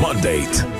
Mandate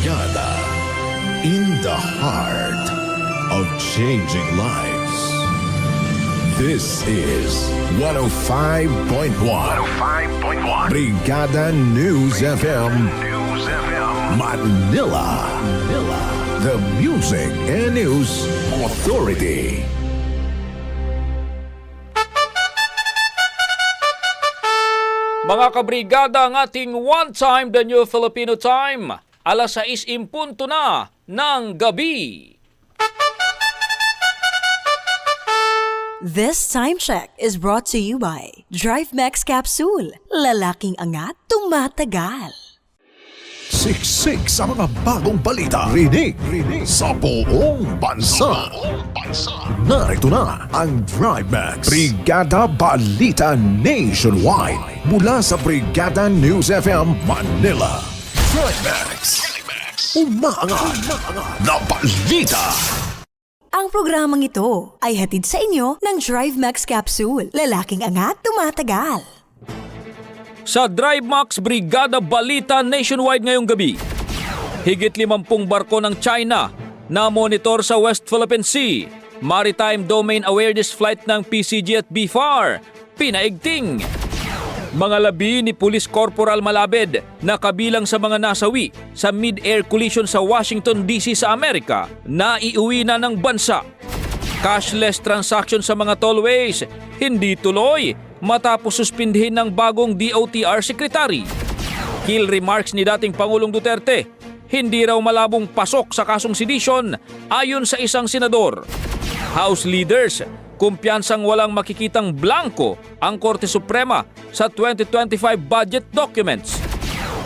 Brigada in the heart of changing lives. This is 105.1 105.1 Brigada News FM News FM Manila. Manila. The Music and News Authority. Mga kabrigada ang ating one time the new Filipino time. Alas 6 impunto na ng gabi. This time check is brought to you by Drive Max Capsule. Lalaking angat, tumatagal. Siksik sa mga bagong balita Rinig, rinig sa buong bansa Narito na ang Drive Max Brigada Balita Nationwide Mula sa Brigada News FM Manila Drive Max Umaangat na balita Ang programang ito ay hatid sa inyo ng Drive Max Capsule. Lalaking angat, tumatagal. Sa Drive Max Brigada Balita nationwide ngayong gabi. Higit 50 barko ng China na monitor sa West Philippine Sea. Maritime Domain Awareness Flight ng PCG at BFAR. Pinaigting. Mga labi ni Police Corporal Malabed na kabilang sa mga nasawi sa mid-air collision sa Washington DC sa Amerika na iuwi na ng bansa. Cashless transaction sa mga tollways, hindi tuloy matapos suspindihin ng bagong DOTR Secretary. Kill remarks ni dating Pangulong Duterte, hindi raw malabong pasok sa kasong sedition ayon sa isang senador. House leaders, kumpiyansang walang makikitang blanco ang Korte Suprema sa 2025 budget documents.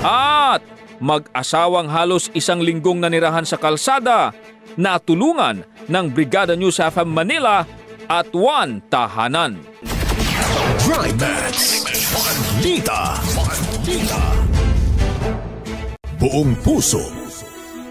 At mag-asawang halos isang linggong nanirahan sa kalsada, natulungan ng Brigada News FM Manila at one tahanan. Balita Buong puso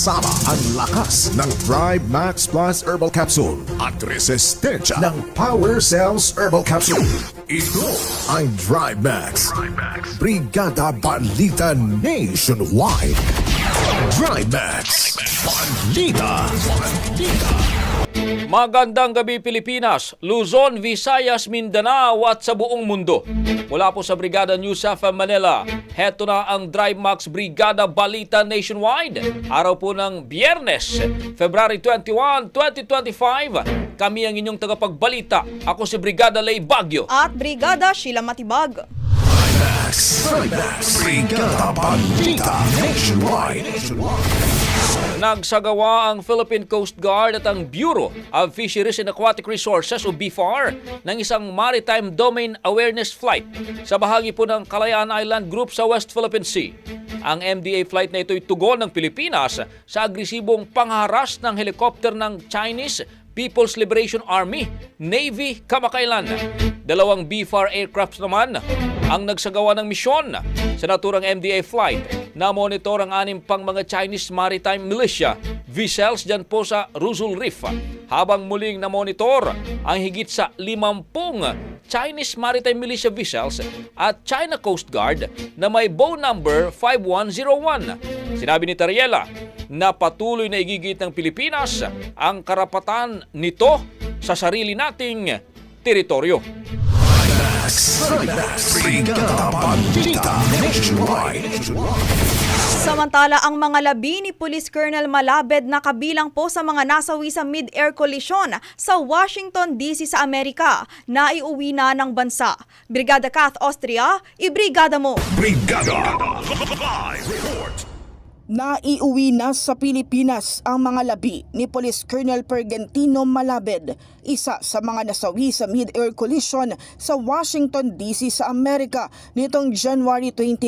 Kasama ang lakas ng Drive Max Plus Herbal Capsule at resistensya ng Power Cells Herbal Capsule. Ito ang Drive Max. Brigada Balita Nationwide. Drive Max. Balita. Magandang gabi Pilipinas, Luzon, Visayas, Mindanao at sa buong mundo. Mula po sa Brigada News of Manila, heto na ang Drive Max Brigada Balita Nationwide. Araw po ng Biyernes, February 21, 2025. Kami ang inyong tagapagbalita. Ako si Brigada Lay Bagyo. at Brigada Sheila Matibag. Max. Drive Max. Brigada Balita Nationwide. Nagsagawa ang Philippine Coast Guard at ang Bureau of Fisheries and Aquatic Resources o BFAR ng isang Maritime Domain Awareness Flight sa bahagi po ng Kalayaan Island Group sa West Philippine Sea. Ang MDA flight na ito'y tugon ng Pilipinas sa agresibong pangharas ng helicopter ng Chinese People's Liberation Army, Navy kamakailan. Dalawang BFAR aircrafts naman ang nagsagawa ng misyon sa naturang MDA flight na monitor ang anim pang mga Chinese Maritime Militia vessels dyan po sa Ruzul Reef habang muling na monitor ang higit sa 50 Chinese Maritime Militia vessels at China Coast Guard na may bow number 5101. Sinabi ni Tariela na patuloy na igigit ng Pilipinas ang karapatan nito sa sarili nating teritoryo. Brigada Nationwide. Samantala, ang mga labi ni Police Colonel Malabed na kabilang po sa mga nasawi sa mid-air collision sa Washington DC sa Amerika na iuwi na ng bansa. Brigada Kath Austria, ibrigada mo! Brigada. Live report. Naiuwi na sa Pilipinas ang mga labi ni Police Colonel Pergentino Malabed, isa sa mga nasawi sa mid-air collision sa Washington DC sa Amerika nitong January 29.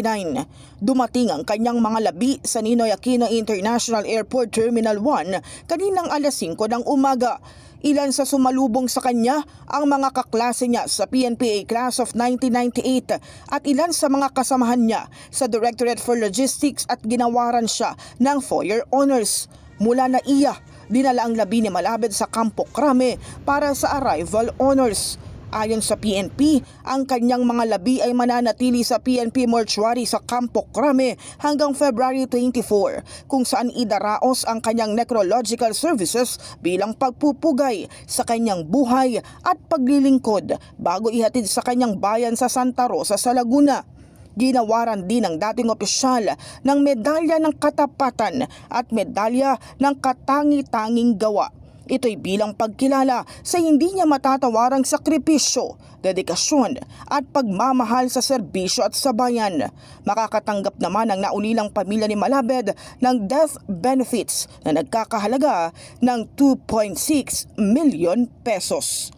Dumating ang kanyang mga labi sa Ninoy Aquino International Airport Terminal 1 kaninang alas 5 ng umaga. Ilan sa sumalubong sa kanya ang mga kaklase niya sa PNPA Class of 1998 at ilan sa mga kasamahan niya sa Directorate for Logistics at ginawaran siya ng four-year honors. Mula na iya, dinala ang labi ni Malabed sa Campo Crame para sa arrival honors. Ayon sa PNP, ang kanyang mga labi ay mananatili sa PNP mortuary sa Campo Crame hanggang February 24 kung saan idaraos ang kanyang necrological services bilang pagpupugay sa kanyang buhay at paglilingkod bago ihatid sa kanyang bayan sa Santa Rosa sa Laguna. Ginawaran din ng dating opisyal ng medalya ng katapatan at medalya ng katangi-tanging gawa. Ito'y bilang pagkilala sa hindi niya matatawarang sakripisyo, dedikasyon at pagmamahal sa serbisyo at sa bayan. Makakatanggap naman ang naulilang pamilya ni Malabed ng death benefits na nagkakahalaga ng 2.6 million pesos.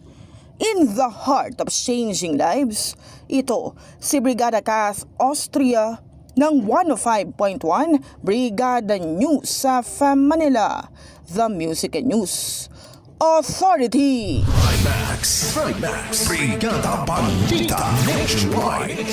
In the heart of changing lives, ito si Brigada Kath Austria ng 105.1 Brigada News sa Manila, The Music and News Authority. Max. Drive Max. Brigada Balita Nationwide.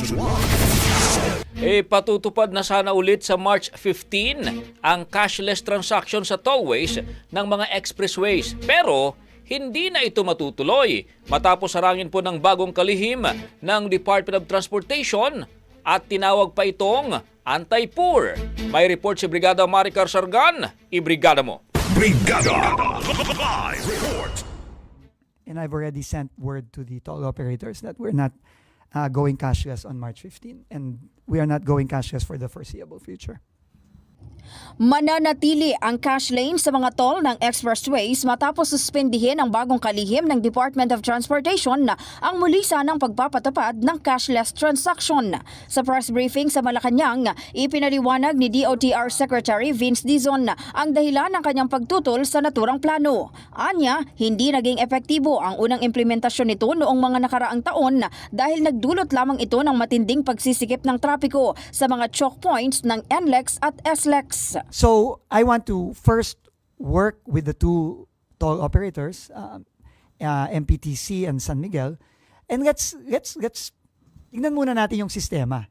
E patutupad na sana ulit sa March 15 ang cashless transaction sa tollways ng mga expressways. Pero hindi na ito matutuloy matapos harangin po ng bagong kalihim ng Department of Transportation at tinawag pa itong anti-poor. May report si Brigada Maricar Sargan, ibrigada mo. Brigada. Live report. and I've already sent word to the toll operators that we're not uh, going cashless on March 15, and we are not going cashless for the foreseeable future. Mananatili ang cash lane sa mga toll ng expressways matapos suspendihin ang bagong kalihim ng Department of Transportation ang muli sanang pagpapatupad ng cashless transaction. Sa press briefing sa Malacanang, ipinaliwanag ni DOTR Secretary Vince Dizon ang dahilan ng kanyang pagtutol sa naturang plano. Anya, hindi naging epektibo ang unang implementasyon nito noong mga nakaraang taon dahil nagdulot lamang ito ng matinding pagsisikip ng trapiko sa mga choke points ng NLEX at SLEX. So I want to first work with the two toll operators, um, uh, MPTC and San Miguel, and let's let's let's tingnan muna natin yung sistema.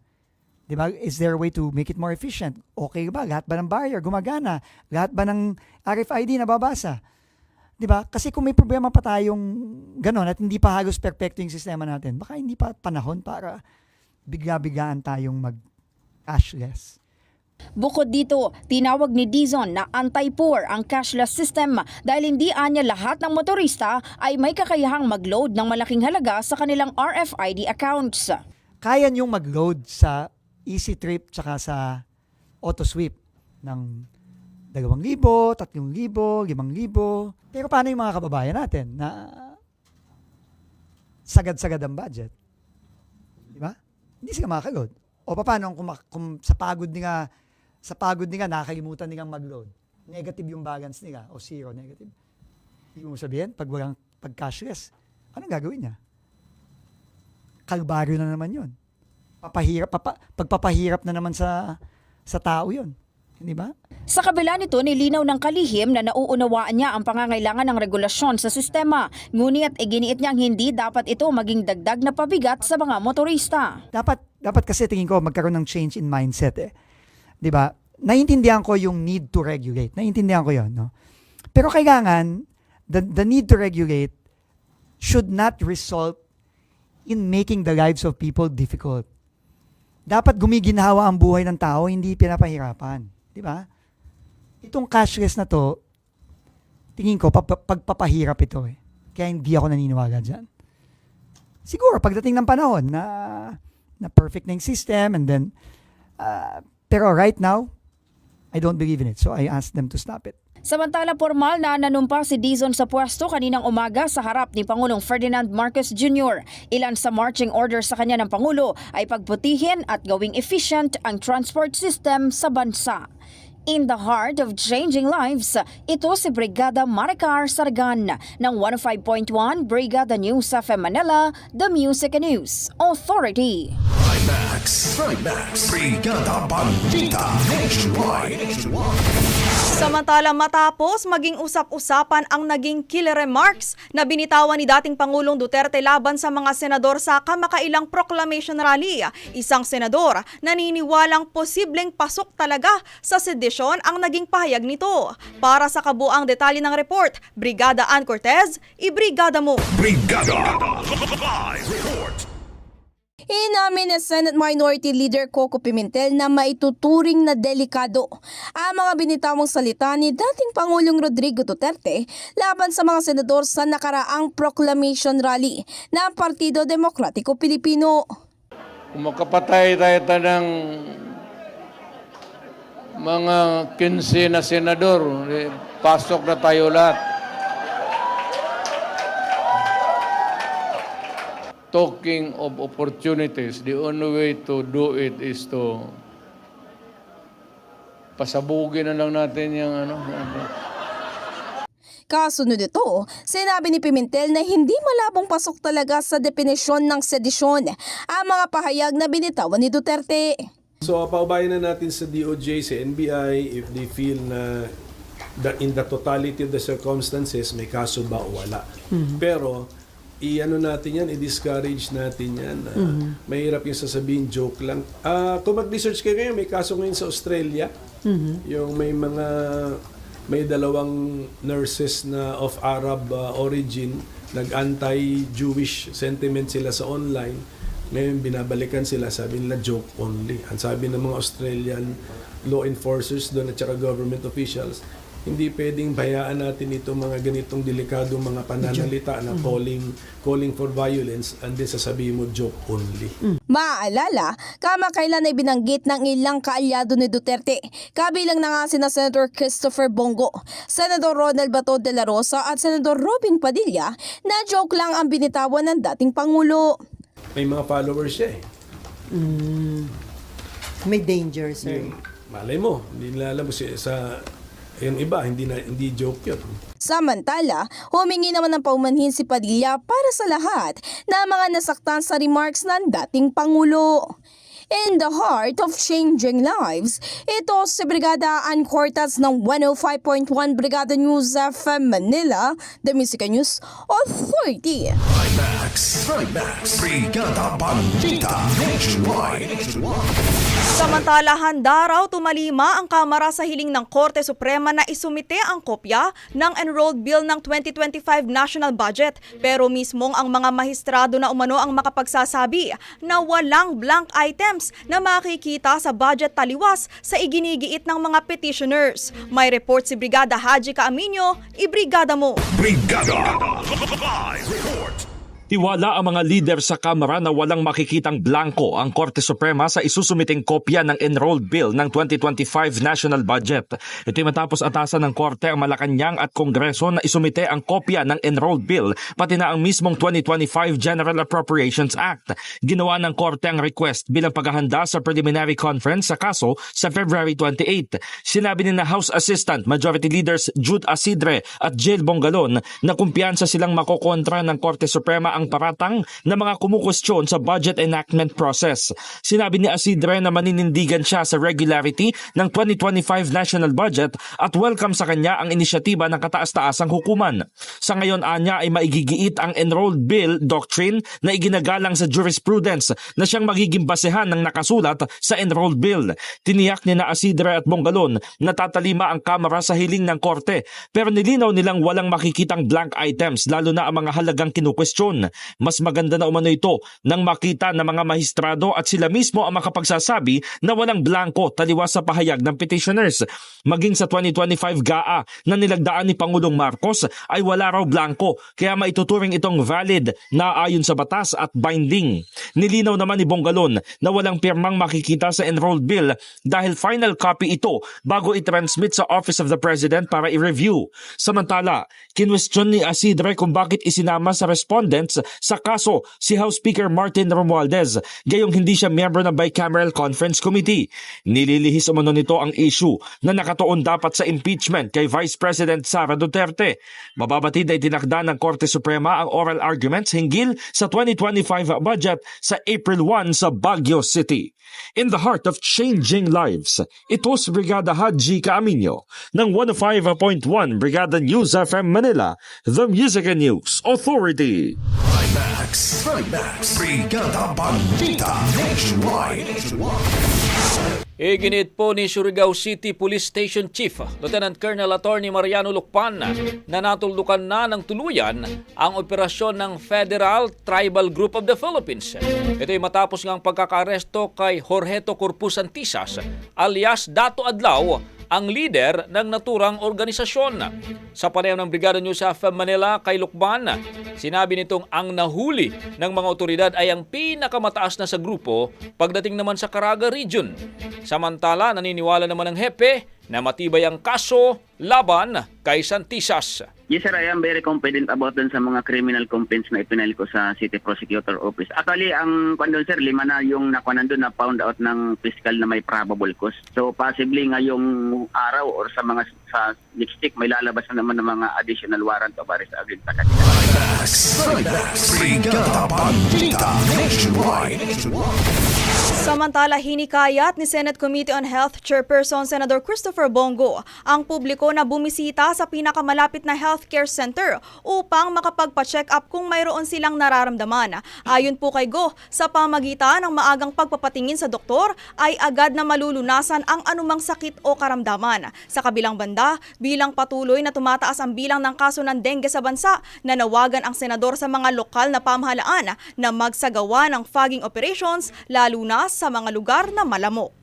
Di ba? Is there a way to make it more efficient? Okay ba? Lahat ba ng barrier gumagana? Lahat ba ng RFID nababasa? Di ba? Kasi kung may problema pa tayong ganon at hindi pa halos perfecto yung sistema natin, baka hindi pa panahon para bigla-biglaan tayong mag-cashless. Bukod dito, tinawag ni Dizon na anti-poor ang cashless system dahil hindi anya lahat ng motorista ay may kakayahang mag-load ng malaking halaga sa kanilang RFID accounts. Kaya niyong mag-load sa Easy Trip tsaka sa AutoSweep ng 2,000, 3,000, 5,000. Pero paano yung mga kababayan natin na sagad-sagad ang budget? Di ba? Hindi sila makakaload. O paano kung, kung sa pagod nila, sa pagod nila nakakalimutan nilang mag-load. Negative yung balance nila o zero negative. Ibig mo sabihin, pag walang pag cashless, anong gagawin niya? Kalbaryo na naman yun. Papahirap, papa, pagpapahirap na naman sa sa tao yun. Hindi ba? Sa kabila nito, nilinaw ng kalihim na nauunawaan niya ang pangangailangan ng regulasyon sa sistema. Ngunit iginiit niyang hindi dapat ito maging dagdag na pabigat sa mga motorista. Dapat, dapat kasi tingin ko magkaroon ng change in mindset eh. Di ba? Naiintindihan ko yung need to regulate. Naiintindihan ko yon no? Pero kailangan, the, the need to regulate should not result in making the lives of people difficult. Dapat gumiginhawa ang buhay ng tao, hindi pinapahirapan. Di ba? Itong cashless na to, tingin ko, pap- pagpapahirap ito eh. Kaya hindi ako naniniwala dyan. Siguro, pagdating ng panahon na, na perfect na yung system and then, uh, pero right now, I don't believe in it. So I asked them to stop it. Samantala formal na nanumpa si Dizon sa pwesto kaninang umaga sa harap ni Pangulong Ferdinand Marcos Jr. Ilan sa marching orders sa kanya ng Pangulo ay pagputihin at gawing efficient ang transport system sa bansa. In the heart of changing lives, ito si Brigada Maricar Sargan ng 105.1 Brigada News of Manila, The Music and News Authority. Max, Max, Brigada Balita Nationwide. Samantala matapos maging usap-usapan ang naging killer remarks na binitawan ni dating Pangulong Duterte laban sa mga senador sa kamakailang proclamation rally. Isang senador naniniwalang posibleng pasok talaga sa sedisyon ang naging pahayag nito. Para sa kabuang detalye ng report, Brigada Ann Cortez, ibrigada mo! Brigada Live Report. Inamin ni Senate Minority Leader Coco Pimentel na maituturing na delikado ang mga binitawang salita ni dating Pangulong Rodrigo Duterte laban sa mga senador sa nakaraang proclamation rally ng Partido Demokratiko Pilipino. Kung makapatay tayo ta ng mga 15 na senador, eh, pasok na tayo lahat. Talking of opportunities, the only way to do it is to pasabugin na lang natin yung ano. Kasunod ito, sinabi ni Pimentel na hindi malabong pasok talaga sa definisyon ng sedisyon ang mga pahayag na binitawan ni Duterte. So, paubayan na natin sa DOJ, sa NBI, if they feel na the, in the totality of the circumstances, may kaso ba o wala. Pero, i-ano natin yan, i-discourage natin yan. Uh, Mahirap yung sasabihin, joke lang. Ah, kung mag-research kayo ngayon, may kaso ngayon sa Australia. Yung may mga, may dalawang nurses na of Arab uh, origin, nag-anti-Jewish sentiment sila sa online. Ngayon, binabalikan sila, sabi nila joke only. Ang sabi ng mga Australian law enforcers doon at saka government officials, hindi pwedeng bayaan natin itong mga ganitong delikadong mga pananalita na calling calling for violence and then sasabihin mo joke only. Maaalala, kamakailan ay binanggit ng ilang kaalyado ni Duterte, kabilang na nga sina Senator Christopher Bongo, Senador Ronald Bato de la Rosa at Senador Robin Padilla na joke lang ang binitawan ng dating Pangulo. May mga followers siya eh. May danger, sir. Yung, malay mo, hindi nila alam si- sa yung iba, hindi na hindi joke yun. Samantala, humingi naman ng paumanhin si Padilla para sa lahat na mga nasaktan sa remarks ng dating Pangulo. In the heart of changing lives, ito si Brigada Ann Cortas ng 105.1 Brigada News FM Manila, The Music News Authority. Trimax, Trimax, Brigada Nationwide. Samantala, handa raw tumalima ang Kamara sa hiling ng Korte Suprema na isumite ang kopya ng enrolled bill ng 2025 national budget. Pero mismong ang mga mahistrado na umano ang makapagsasabi na walang blank items na makikita sa budget taliwas sa iginigiit ng mga petitioners. May report si Brigada Haji Kaaminyo, ibrigada mo. Brigada Live Report. Tiwala ang mga leader sa Kamara na walang makikitang blanco ang Korte Suprema sa isusumiting kopya ng enrolled bill ng 2025 national budget. Ito'y matapos atasan ng Korte ang Malacanang at Kongreso na isumite ang kopya ng enrolled bill pati na ang mismong 2025 General Appropriations Act. Ginawa ng Korte ang request bilang paghahanda sa preliminary conference sa kaso sa February 28. Sinabi ni na House Assistant Majority Leaders Jude Asidre at Jill Bongalon na kumpiyansa silang makokontra ng Korte Suprema ang paratang na mga kumukwestiyon sa budget enactment process. Sinabi ni Asidre na maninindigan siya sa regularity ng 2025 national budget at welcome sa kanya ang inisyatiba ng kataas-taasang hukuman. Sa ngayon anya ay maigigiit ang enrolled bill doctrine na iginagalang sa jurisprudence na siyang magiging basehan ng nakasulat sa enrolled bill. Tiniyak ni na Asidre at Bongalon na tatalima ang kamera sa hiling ng korte pero nilinaw nilang walang makikitang blank items lalo na ang mga halagang kinukwestiyon. Mas maganda na umano ito nang makita ng mga mahistrado at sila mismo ang makapagsasabi na walang blanco taliwas sa pahayag ng petitioners. Maging sa 2025 GAA na nilagdaan ni Pangulong Marcos ay wala raw blanco kaya maituturing itong valid na ayon sa batas at binding. Nilinaw naman ni Bongalon na walang pirmang makikita sa enrolled bill dahil final copy ito bago i-transmit sa Office of the President para i-review. Samantala, kinwestiyon ni Asidre kung bakit isinama sa respondents sa kaso si House Speaker Martin Romualdez gayong hindi siya miyembro ng Bicameral Conference Committee. Nililihis umano nito ang issue na nakatuon dapat sa impeachment kay Vice President Sara Duterte. Mababatid ay tinakda ng Korte Suprema ang oral arguments hinggil sa 2025 budget sa April 1 sa Baguio City. In the heart of changing lives, ito si Brigada Haji Kaaminyo ng 105.1 Brigada News FM Manila, The Music and News Authority. Trimax, Trimax, Brigada Balita Nationwide. Iginit po ni Surigao City Police Station Chief Lieutenant Colonel Attorney Mariano Lucpan na natuldukan na ng tuluyan ang operasyon ng Federal Tribal Group of the Philippines. Ito ay matapos ngang pagkakaresto kay Jorgeto Corpus Antisas alias Dato Adlaw ang leader ng naturang organisasyon. Sa panayam ng Brigada News sa Manila kay Lukban, sinabi nitong ang nahuli ng mga otoridad ay ang pinakamataas na sa grupo pagdating naman sa Caraga Region. Samantala, naniniwala naman ng hepe na matibay ang kaso laban kay Santisas. Yes sir, I am very confident about dun sa mga criminal complaints na ipinail ko sa City Prosecutor Office. Actually, ang kwan dun sir, lima na yung nakuha na found out ng fiscal na may probable cause. So possibly ngayong araw or sa mga sa next week may lalabas na naman ng mga additional warrant of arrest against sa kanila. Trimax, Trimax, Brigada Balita Nationwide. Samantala, hinikayat ni Senate Committee on Health Chairperson Senator Christopher Bongo ang publiko na bumisita sa pinakamalapit na healthcare center upang makapagpa-check up kung mayroon silang nararamdaman. Ayon po kay Go, sa pamagitan ng maagang pagpapatingin sa doktor ay agad na malulunasan ang anumang sakit o karamdaman. Sa kabilang banda, bilang patuloy na tumataas ang bilang ng kaso ng dengue sa bansa, nanawagan ang senador sa mga lokal na pamahalaan na magsagawa ng fogging operations lalo na sa mga lugar na malamok.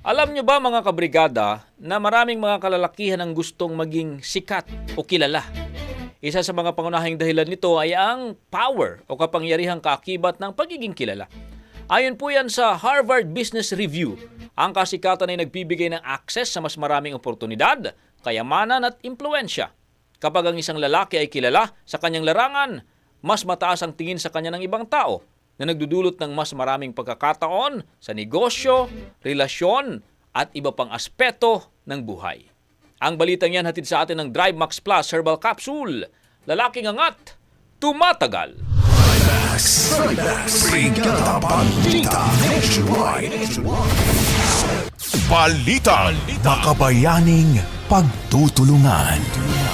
Alam nyo ba mga kabrigada na maraming mga kalalakihan ang gustong maging sikat o kilala? Isa sa mga pangunahing dahilan nito ay ang power o kapangyarihang kaakibat ng pagiging kilala. Ayon po yan sa Harvard Business Review, ang kasikatan ay nagbibigay ng access sa mas maraming oportunidad, kayamanan at impluensya. Kapag ang isang lalaki ay kilala sa kanyang larangan, mas mataas ang tingin sa kanya ng ibang tao na nagdudulot ng mas maraming pagkakataon sa negosyo, relasyon at iba pang aspeto ng buhay. Ang balitang yan hatid sa atin ng Drive Max Plus Herbal Capsule. lalaking angat, tumatagal. Balita. Balita. Makabayaning pagtutulungan.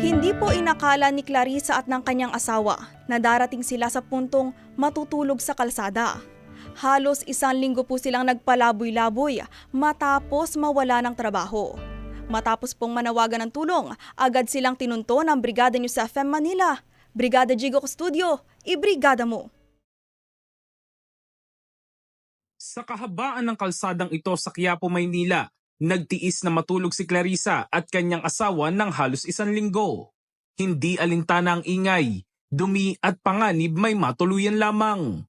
Hindi po inakala ni Clarissa at ng kanyang asawa na darating sila sa puntong matutulog sa kalsada. Halos isang linggo po silang nagpalaboy-laboy matapos mawala ng trabaho. Matapos pong manawagan ng tulong, agad silang tinunto ng Brigada News FM Manila. Brigada Jigo Studio, ibrigada mo! Sa kahabaan ng kalsadang ito sa Quiapo, Maynila, nagtiis na matulog si Clarissa at kanyang asawa ng halos isang linggo. Hindi alintana ang ingay, dumi at panganib may matuluyan lamang.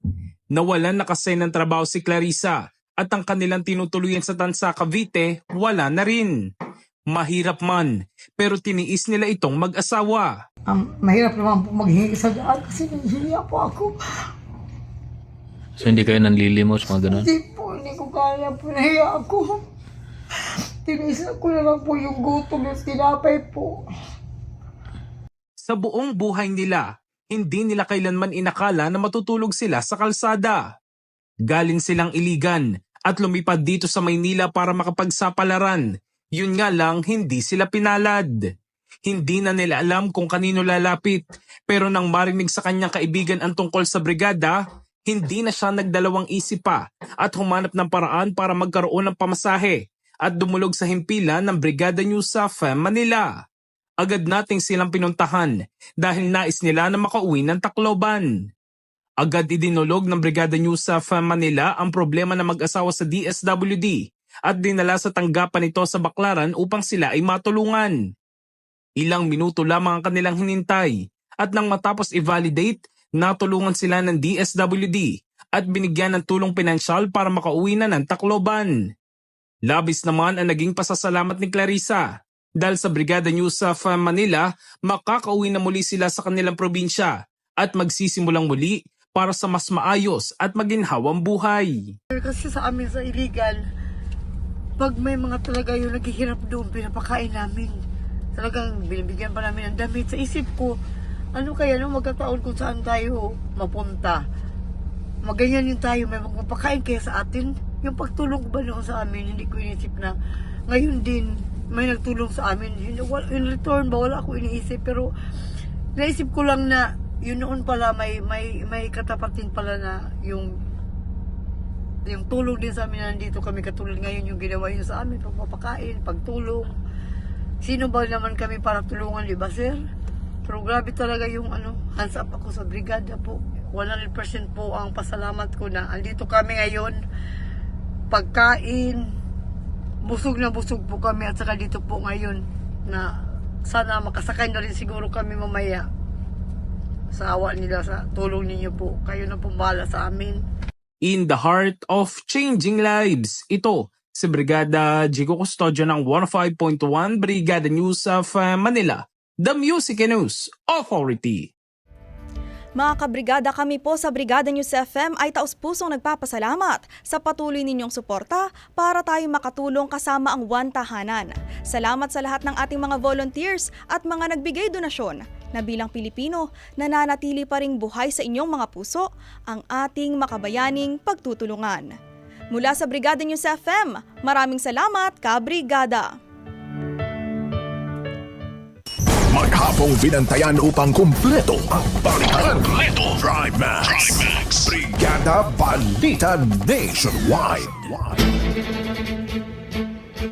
Nawalan na kasi ng trabaho si Clarissa at ang kanilang tinutuluyan sa Tansa Cavite wala na rin. Mahirap man, pero tiniis nila itong mag-asawa. Ang mahirap naman po maghingi sa daan kasi nandiyan po ako. So hindi kayo nanlilimos, mga ganun? Hindi po, hindi ko kaya po. Nahiya ako. Tinisa ko na lang po yung gutom yung tinapay po. Sa buong buhay nila, hindi nila kailanman inakala na matutulog sila sa kalsada. Galing silang iligan at lumipad dito sa Maynila para makapagsapalaran. Yun nga lang, hindi sila pinalad. Hindi na nila alam kung kanino lalapit, pero nang marinig sa kanyang kaibigan ang tungkol sa brigada, hindi na siya nagdalawang isip pa at humanap ng paraan para magkaroon ng pamasahe at dumulog sa himpilan ng Brigada News sa FM Manila. Agad nating silang pinuntahan dahil nais nila na makauwi ng Tacloban. Agad idinulog ng Brigada News sa FM Manila ang problema ng mag-asawa sa DSWD at dinala sa tanggapan nito sa Baklaran upang sila ay matulungan. Ilang minuto lamang ang kanilang hinintay at nang matapos i-validate, natulungan sila ng DSWD at binigyan ng tulong pinansyal para makauwi na ng Tacloban. Labis naman ang naging pasasalamat ni Clarissa dahil sa Brigada News sa Manila, makakauwi na muli sila sa kanilang probinsya at magsisimulang muli para sa mas maayos at maginhawang buhay. Kasi sa amin sa illegal, pag may mga talaga yung naghihirap doon, pinapakain namin. Talagang binibigyan pa namin ng damit. Sa isip ko, ano kaya no magkataon kung saan tayo mapunta. Maganyan yung tayo, may magpapakain kaya sa atin. Yung pagtulong ba noon sa amin, hindi ko inisip na ngayon din may nagtulong sa amin. Yun, in return ba, wala ako iniisip. Pero naisip ko lang na yun noon pala may may may katapatin pala na yung yung tulong din sa amin na nandito kami katulad ngayon yung ginawa yun sa amin pagpapakain, pagtulong sino ba naman kami para tulungan di ba sir? pero grabe talaga yung ano hands up ako sa brigada po 100% po ang pasalamat ko na andito kami ngayon pagkain. Busog na busog po kami at saka dito po ngayon na sana makasakay na rin siguro kami mamaya sa awa nila sa tulong ninyo po. Kayo na pumbala sa amin. In the heart of changing lives, ito si Brigada Jigo Custodio ng 105.1 Brigada News of uh, Manila, the Music and News Authority. Mga kabrigada kami po sa Brigada News FM ay taus-pusong nagpapasalamat sa patuloy ninyong suporta para tayo makatulong kasama ang One Tahanan. Salamat sa lahat ng ating mga volunteers at mga nagbigay donasyon na bilang Pilipino nananatili pa ring buhay sa inyong mga puso ang ating makabayaning pagtutulungan. Mula sa Brigada News FM, maraming salamat, kabrigada! Maghapong binantayan upang kumpleto ang balitan. Kumpleto. Drive Max. Brigada Balita Nationwide.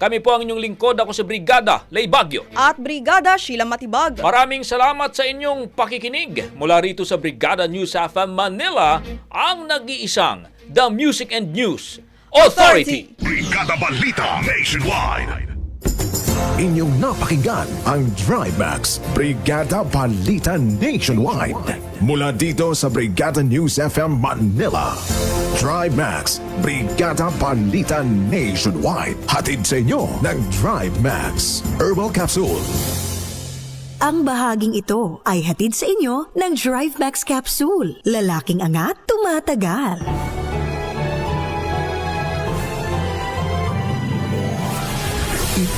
Kami po ang inyong lingkod. Ako si Brigada Lay Bagyo. At Brigada Sheila Matibag. Maraming salamat sa inyong pakikinig. Mula rito sa Brigada News FM Manila, ang nag-iisang The Music and News Authority. Brigada Balita Nationwide. Inyong napakinggan ang Drive Max Brigada Balita Nationwide. Mula dito sa Brigada News FM Manila. Drive Max, Brigada Balita Nationwide. Hatid sa inyo ng Drive Max. Herbal Capsule. Ang bahaging ito ay hatid sa inyo ng Drive Max Capsule. Lalaking angat, tumatagal.